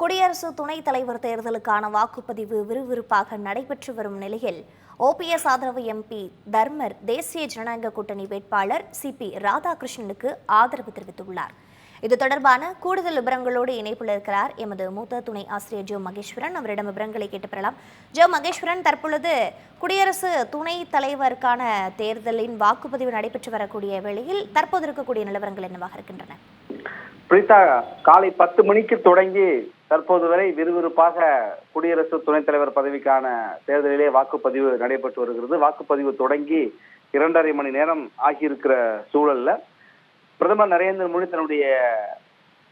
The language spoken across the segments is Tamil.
குடியரசு துணைத் தலைவர் தேர்தலுக்கான வாக்குப்பதிவு விறுவிறுப்பாக நடைபெற்று வரும் நிலையில் ஓபிஎஸ் ஆதரவு எம்பி தர்மர் தேசிய ஜனநாயக கூட்டணி வேட்பாளர் சி பி ராதாகிருஷ்ணனுக்கு ஆதரவு தெரிவித்துள்ளார். இது தொடர்பான கூடுதல் விவரங்களோடு இணைப்பில் இருக்கிறார் எமது மூத்த துணை ஆசிரியர் ஜோ மகேஸ்வரன். அவரிடம் விவரங்களை கேட்டு பெறலாம். ஜோ மகேஸ்வரன் தற்பொழுது குடியரசு துணைத் தலைவருக்கான தேர்தலின் வாக்குப்பதிவு நடைபெற்று வரக்கூடிய வேளையில் தற்போது இருக்கக்கூடிய நிலவரங்கள் என்னவாக இருக்கின்றன? பிரீதா காலை பத்து மணிக்கு தொடங்கி தற்போது வரை விறுவிறுப்பாக குடியரசு துணைத் தலைவர் பதவிக்கான தேர்தலிலே வாக்குப்பதிவு நடைபெற்று வருகிறது. வாக்குப்பதிவு தொடங்கி இரண்டரை மணி நேரம் ஆகியிருக்கிற சூழல்ல பிரதமர் நரேந்திர மோடி தன்னுடைய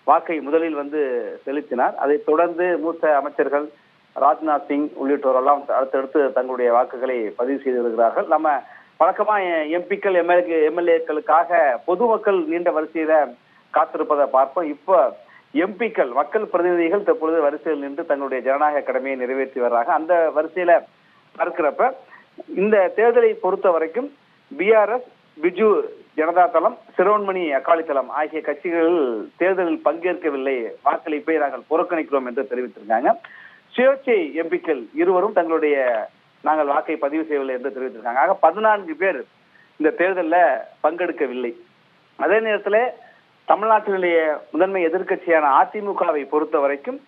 வாக்கை முதலில் வந்து செலுத்தினார். அதைத் தொடர்ந்து மூத்த அமைச்சர்கள் ராஜ்நாத் சிங் உள்ளிட்டோரெல்லாம் அடுத்தடுத்து தங்களுடைய வாக்குகளை பதிவு செய்து வருகிறார்கள். நம்ம வழக்கமா எம்பிக்கள் எம்எல்ஏ எம்எல்ஏக்களுக்காக பொதுமக்கள் நீண்ட வரிசையில காத்திருப்பதை பார்ப்போம். இப்போ எம்பிக்கள் மக்கள் பிரதிநிதிகள் தற்பொழுது வரிசையில் நின்று தங்களுடைய ஜனநாயக கடமையை நிறைவேற்றி வர்றாங்க. அந்த வரிசையில பார்க்கிறப்ப இந்த தேர்தலை பொறுத்த வரைக்கும் பிஆர்எஸ் பிஜு ஜனதா தளம் சிரோன்மணி அகாலி தளம் ஆகிய கட்சிகள் தேர்தலில் பங்கேற்கவில்லை. வாக்களிப்பை நாங்கள் புறக்கணிக்கிறோம் என்று தெரிவித்திருக்காங்க. சுயேட்சை எம்பிக்கள் இருவரும் தங்களுடைய நாங்கள் வாக்கை பதிவு செய்யவில்லை என்று தெரிவித்திருக்காங்க. ஆக பதினான்கு பேர் இந்த தேர்தலில் பங்கெடுக்கவில்லை. அதே நேரத்தில் தமிழ்நாட்டினுடைய முதன்மை எதிர்க்கட்சியான அதிமுகவை பொறுத்த வரைக்கும்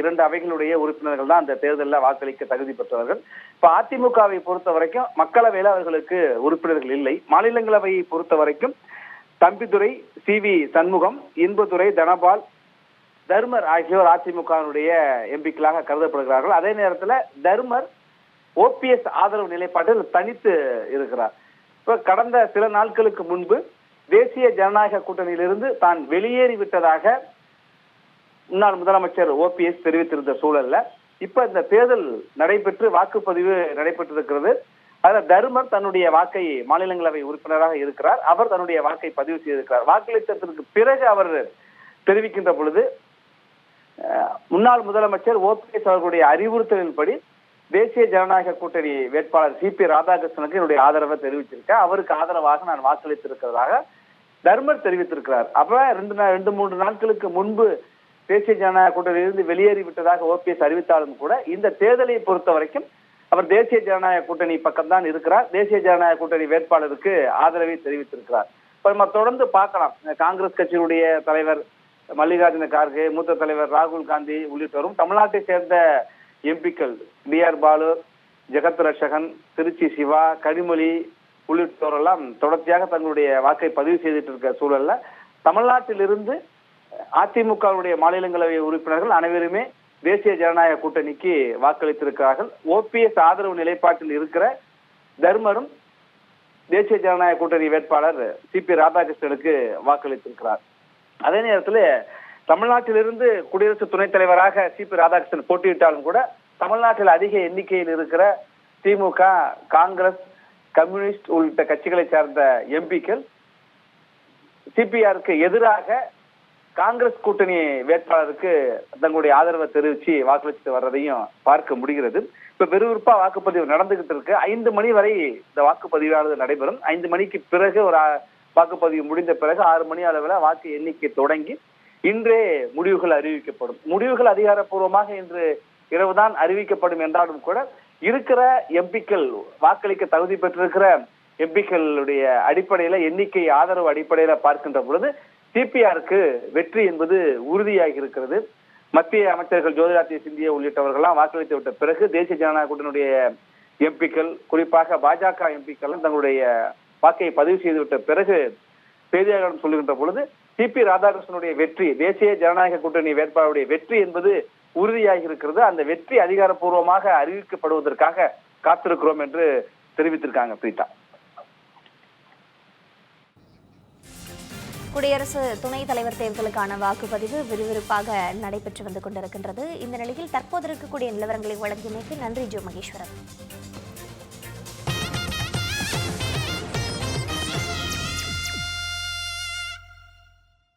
இரண்டு அவைகளுடைய உறுப்பினர்கள் தான் அந்த தேர்தலில் வாக்களிக்க தகுதி பெற்றவர்கள். இப்ப அதிமுகவை பொறுத்த வரைக்கும் மக்களவையில் அவர்களுக்கு உறுப்பினர்கள் இல்லை. மாநிலங்களவையை பொறுத்த வரைக்கும் தம்பிதுரை சி வி சண்முகம் இன்பதுரை தனபால் தர்மர் ஆகியோர் அதிமுகவினுடைய எம்பிக்களாக கருதப்படுகிறார்கள். அதே நேரத்தில் தர்மர் ஓபிஎஸ் ஆதரவு நிலைப்பாட்டில் தனித்து இருக்கிறார். இப்போ கடந்த சில நாட்களுக்கு முன்பு தேசிய ஜனநாயக கூட்டணியிலிருந்து தான் வெளியேறி விட்டதாக முன்னாள் முதலமைச்சர் ஓபிஎஸ் தெரிவித்திருந்த சூழல்ல இப்ப இந்த தேர்தல் நடைபெற்று வாக்குப்பதிவு நடைபெற்றிருக்கிறது. அதுல தருமர் தன்னுடைய வாக்கை மாநிலங்களவை உறுப்பினராக இருக்கிறார். அவர் தன்னுடைய வாக்கை பதிவு செய்திருக்கிறார். வாக்களித்ததற்கு பிறகு அவர் தெரிவிக்கின்ற பொழுது முன்னாள் முதலமைச்சர் ஓபிஎஸ் அவர்களுடைய அறிவுறுத்தலின்படி தேசிய ஜனநாயக கூட்டணி வேட்பாளர் சி பி ராதாகிருஷ்ணனுக்கு என்னுடைய ஆதரவை தெரிவிச்சிருக்கேன். அவருக்கு ஆதரவாக நான் வாக்களித்திருக்கிறதாக தர்மர் தெரிவித்திருக்கிறார். அப்ப ரெண்டு ரெண்டு மூன்று நாட்களுக்கு முன்பு தேசிய ஜனநாயக கூட்டணியிலிருந்து வெளியேறி விட்டதாக ஓபிஎஸ் அறிவித்தாலும் கூட இந்த தேர்தலை பொறுத்த வரைக்கும் அவர் தேசிய ஜனநாயக கூட்டணி பக்கம்தான் இருக்கிறார். தேசிய ஜனநாயக கூட்டணி வேட்பாளருக்கு ஆதரவை தெரிவித்திருக்கிறார். இப்ப நம்ம தொடர்ந்து பார்க்கலாம். காங்கிரஸ் கட்சியினுடைய தலைவர் மல்லிகார்ஜுன கார்கே மூத்த தலைவர் ராகுல் காந்தி உள்ளிட்டோரும் தமிழ்நாட்டை சேர்ந்த எம்பிக்கள் டி ஆர் பாலு ஜெகத் திருச்சி சிவா கனிமொழி உள்ளிட்டோரெல்லாம் தொடர்ச்சியாக தங்களுடைய வாக்கை பதிவு செய்துட்டு இருக்க சூழல்ல தமிழ்நாட்டிலிருந்து அதிமுகவுடைய மாநிலங்களவை உறுப்பினர்கள் அனைவருமே தேசிய ஜனநாயக கூட்டணிக்கு வாக்களித்திருக்கிறார்கள். ஓபிஎஸ் ஆதரவு நிலைப்பாட்டில் இருக்கிற தர்மரும் தேசிய ஜனநாயக கூட்டணி வேட்பாளர் சி பி ராதாகிருஷ்ணனுக்கு வாக்களித்திருக்கிறார். அதே நேரத்தில் தமிழ்நாட்டிலிருந்து குடியரசு துணைத் தலைவராக சி பி ராதாகிருஷ்ணன் போட்டியிட்டாலும் கூட தமிழ்நாட்டில் அதிக எண்ணிக்கையில் இருக்கிற திமுக காங்கிரஸ் கம்யூனிஸ்ட் உள்ளிட்ட கட்சிகளை சார்ந்த எம்பிக்கள் சிபிஆருக்கு எதிராக காங்கிரஸ் கூட்டணி வேட்பாளருக்கு தங்களுடைய ஆதரவை தெரிவிச்சு வாக்களிச்சுட்டு வர்றதையும் பார்க்க முடிகிறது. இப்ப விறுவிறுப்பா வாக்குப்பதிவு நடந்துகிட்டு இருக்கு. ஐந்து மணி வரை இந்த வாக்குப்பதிவானது நடைபெறும். ஐந்து மணிக்கு பிறகு ஒரு வாக்குப்பதிவு முடிந்த பிறகு ஆறு மணி அளவில் வாக்கு எண்ணிக்கை தொடங்கி இன்றே முடிவுகள் அறிவிக்கப்படும். முடிவுகள் அதிகாரப்பூர்வமாக இன்று இரவுதான் அறிவிக்கப்படும் என்றாலும் கூட இருக்கிற எம்பிக்கள் வாக்களிக்க தகுதி பெற்றிருக்கிற எம்பிக்களுடைய அடிப்படையில எண்ணிக்கை ஆதரவு அடிப்படையில பார்க்கின்ற பொழுது சிபிஆருக்கு வெற்றி என்பது உறுதியாகி இருக்கிறது. மத்திய அமைச்சர்கள் ஜோதிராத்திய சிந்தியா உள்ளிட்டவர்கள்லாம் வாக்களித்து விட்ட பிறகு தேசிய ஜனநாயக கூட்டணியுடைய எம்பிக்கள் குறிப்பாக பாஜக எம்பிக்கள் தங்களுடைய வாக்கை பதிவு செய்துவிட்ட பிறகு செய்தியாளர்களிடம் சொல்லுகின்ற பொழுது சி பி ராதாகிருஷ்ணனுடைய வெற்றி தேசிய ஜனநாயக கூட்டணி வேட்பாளருடைய வெற்றி என்பது உறுதியாகி இருக்கிறது. அந்த வெற்றி அதிகாரப்பூர்வமாக அறிவிக்கப்படுவதற்காக காத்திருக்கிறோம் என்று தெரிவித்திருக்காங்க பிரீதா. குடியரசு துணைத் தலைவர் தேர்தலுக்கான வாக்குப்பதிவு விறுவிறுப்பாக நடைபெற்று வந்து கொண்டிருக்கின்றது. இந்த நிலையில் தற்போது இருக்கக்கூடிய நிலவரங்களை வழங்கியமைக்கு நன்றி ஜோ மகேஸ்வரன்.